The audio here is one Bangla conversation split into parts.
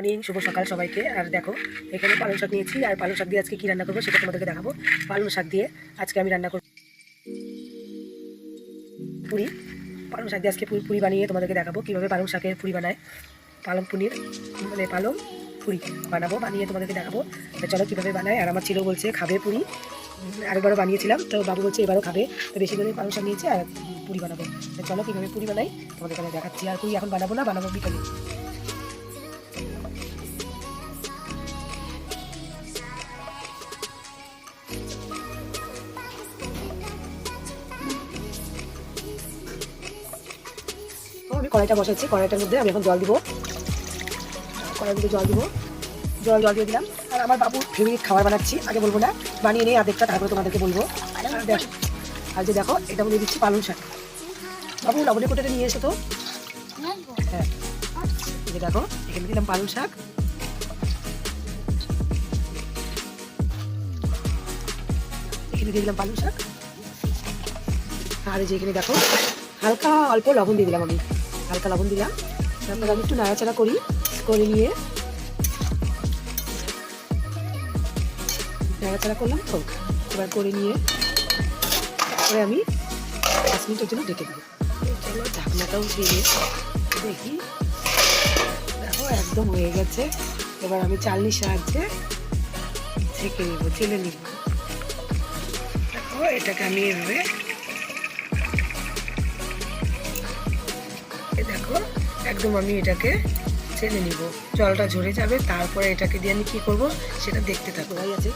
মর্নিং, শুভ সকাল সবাইকে। আর দেখো, এখানে পালং শাক নিয়েছি, আর পালং শাক দিয়ে আজকে কী রান্না করব সেটা তোমাদেরকে দেখাবো। পালং শাক দিয়ে আজকে আমি রান্না করব পুরি। পালং শাক দিয়ে আজকে পুরি বানিয়ে তোমাদেরকে দেখাবো কীভাবে পালং শাকের পুরি বানায়। পালং পনির মানে পালং পুরি বানাবো, বানিয়ে তোমাদেরকে দেখাবো। চলো কীভাবে বানায়, আর আমার ছেলেও বলছে খাবে পুরি। আরেকবারও বানিয়েছিলাম, তো বাবু বলছে এবারও খাবে। তো বেশি করে পালং শাক নিয়েছে আর পুরি বানাবো। চলো কীভাবে পুরি বানাই তোমাদের এখানে দেখাচ্ছি। আর পুরি এখন বানাবো না, বানাবো বিকালে। কড়াইটা বসাচ্ছি। কড়াইটার মধ্যে আমি এখন জল দিব। কড়াই মধ্যে জল দিব। জল জল দিয়ে দিলাম। আর আমার বাবু ফেভারিট খাবার বানাচ্ছি। আগে বলব না, বানিয়ে নিয়ে আধেকটা তারপরে তোমাদেরকে বলব। আর আর যে দেখো, এটা বলে দিচ্ছি পালং শাক। বাবু, লবণের কোটাটা নিয়ে এসো তো। হ্যাঁ দেখো, এখানে দিলাম পালং শাক। এখানে দিয়ে দিলাম পালং শাক। আর যে এখানে দেখো, হালকা অল্প লবণ দিয়ে দিলাম আমি। হালকা লবণ দিলাম। তারপর আমি একটু নাড়াচাড়া করি, করে নিয়ে নাড়াচাড়া করলাম তো। এবার করে নিয়ে তারপরে আমি পাঁচ মিনিটের জন্য ডেকে দেবো ঢাকনাটাও দিয়ে দেখি। দেখো, একদম হয়ে গেছে। এবার আমি চালনির সাহায্যে ছেঁকে নিব, চেলে নিব। দেখো, এটাকে আমি এভাবে এই দেখো, একদম আমি এটাকে ছেলে নিব। জলটা ঝরে যাবে, তারপরে এটাকে দিয়ে আমি কি করব সেটা দেখতে থাকব। ভাই আছে।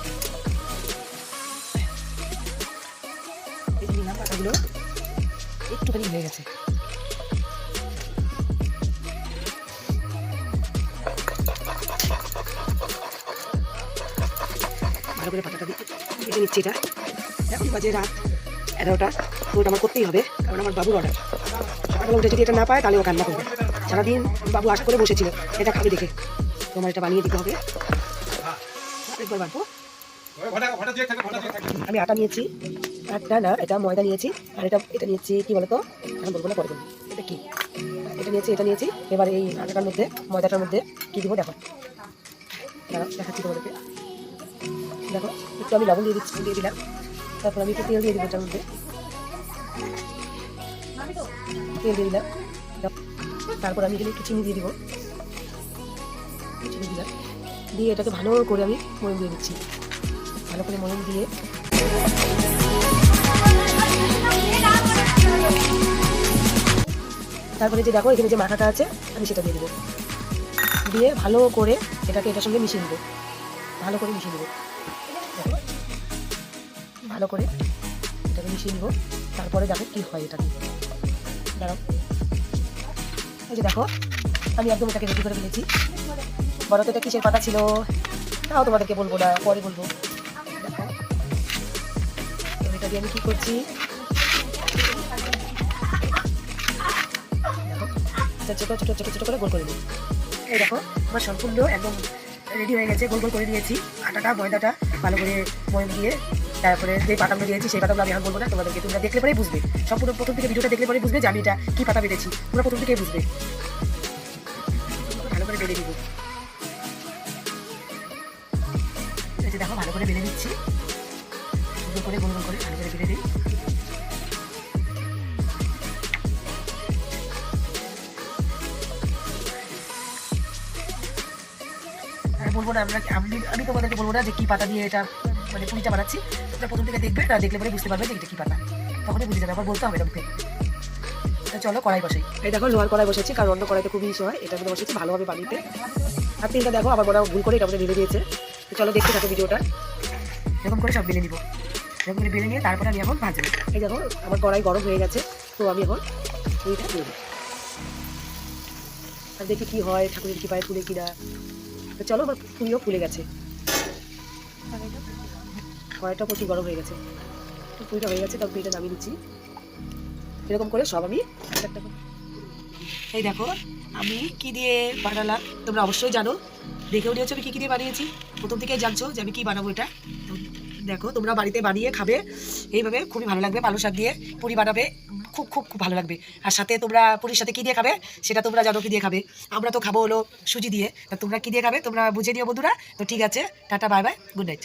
একটুখানি হয়ে গেছে। ভালো করে পাতাটা দিয়ে নিচ্ছি এটা। এখন বাজে রাত এগারোটা এটা আমার করতেই হবে, কারণ আমার বাবুর অর্ডার উঠে যদি এটা না পায়, তাহলে ও কান্না করবে। সারাদিন বাবু আশ করে বসেছিল, এটা খাবে দেখে। তোমার এটা বানিয়ে দিতে হবে। আমি আটা নিয়েছি আটা না, এটা ময়দা নিয়েছি, আর এটা এটা নিয়েছি, কি বলতো? এখন বলব না, পরে বলব। এটা কি? এটা নিয়েছি এটা নিয়েছি, এবার এই আটাটার মধ্যে, ময়দাটার মধ্যে কি দিব? দেখো। দেখাচ্ছি তোমাদেরকে। দেখো, একটু আমি লবণ দিয়ে দিচ্ছি, দিয়ে দিলাম। তারপর আমি একটু তেল দিয়ে দিব এটার মধ্যে। তেল দিয়ে দিলাম। তারপর আমি এখানে একটু চিনি দিয়ে দিব। চিনি দিলাম। দিয়ে এটাকে ভালো করে আমি ময়ম দিয়ে দিচ্ছি। ভালো করে ময়ম দিয়ে তারপরে যে দেখো, এখানে যে মাথাটা আছে, আমি সেটা দিয়ে দেবো। দিয়ে ভালো করে এটাকে এটার সঙ্গে মিশিয়ে দেবো। ভালো করে মিশিয়ে দেবো। দেখো। ভালো করে এটাকে মিশিয়ে নিব তারপরে দেখো কি হয় এটা দাঁড়াও। এই যে দেখো, আমি একদম এটাকে রেডি করে ফেলেছি। বড় তো এটা কিসের পাতা ছিল? তাও তোমাদেরকে বলব না, পরে বলব। এটা দিয়ে আমি কি করছি? ছোটো ছোটো ছোটো ছোটো করে গোল করে নিই। এই দেখো, আমার সম্পূর্ণ একদম রেডি হয়ে গেছে, গোল গোল করে নিয়েছি আটাটা, ময়দাটা ভালো করে ময়ম দিয়ে তারপরে যে পাতাগুলো দিয়েছি, সেই পাতাগুলো আমি এখন বলব না, তোমাদেরকে। তোমরা দেখলে পরেই বুঝবে। সম্পূর্ণ প্রথম থেকে ভিডিওটা দেখলে পরেই বুঝবে যে আমি এটা কি পাতা বেঁধেছি তোমরা প্রথম থেকেই বুঝবে। ভালো করে বেঁধে দিব দেখো, ভালো করে বেঁধে দিচ্ছি করে গোল গোল করে ভালো করে বেঁধে দিই বলব না, আমরা আমি আমি তোমাদেরকে বলব না যে কি পাতা দিয়ে এটা মানে পুরিটা বানাচ্ছি। তোমরা প্রথম থেকে দেখবে তা দেখলে পরে বুঝতে পারবে যে এটা কি পাতা। তখনই বুঝে যাবে আবার বলতে হবে না মুখে। তা চলো কড়াই বসাই এই দেখো লোহার কড়াই বসেছি কারণ অন্য কড়াইতে খুবই ইস্যু হয়। এটা মধ্যে বসেছি ভালোভাবে বানিতে আর তিনটা দেখো আবার বড় ভুল করে এটা মধ্যে বেলে দিয়েছে। তো চলো দেখতে থাকো ভিডিওটা। এরকম করে সব বেলে নিব। এরকম করে বেলে নিয়ে তারপরে আমি এখন ভাজবো। এই দেখো আমার কড়াই গরম হয়ে গেছে তো আমি এখন পুরিটা দিয়ে দেবো। আর দেখি কি হয় ঠাকুরের কি পায়ে ফুলে কিনা। তো চলো আমার পুরিও ফুলে গেছে। কড়াইটা প্রচুর গরম হয়ে গেছে। পুরিটা হয়ে গেছে তবে পুরিটা নামিয়ে দিচ্ছি এরকম করে সব আমি একটা এই দেখো, আমি কি দিয়ে বানালাম? তোমরা অবশ্যই জানো। দেখেও নিয়েছো আমি কী কী দিয়ে বানিয়েছি। প্রথম থেকেই জানছো যে আমি কি বানাবো এটা। দেখো, তোমরা বাড়িতে বানিয়ে খাবে। এইভাবে খুবই ভালো লাগবে, পালং শাক দিয়ে পুরি বানাবে। খুব খুব খুব ভালো লাগবে। আর সাথে তোমরা পুরীর সাথে কী দিয়ে খাবে, সেটা তোমরা জানো কি দিয়ে খাবে। আমরা তো খাব হলো সুজি দিয়ে। তা তোমরা কী দিয়ে খাবে, তোমরা বুঝে নিও বন্ধুরা। তো ঠিক আছে, tata, bye bye, good night.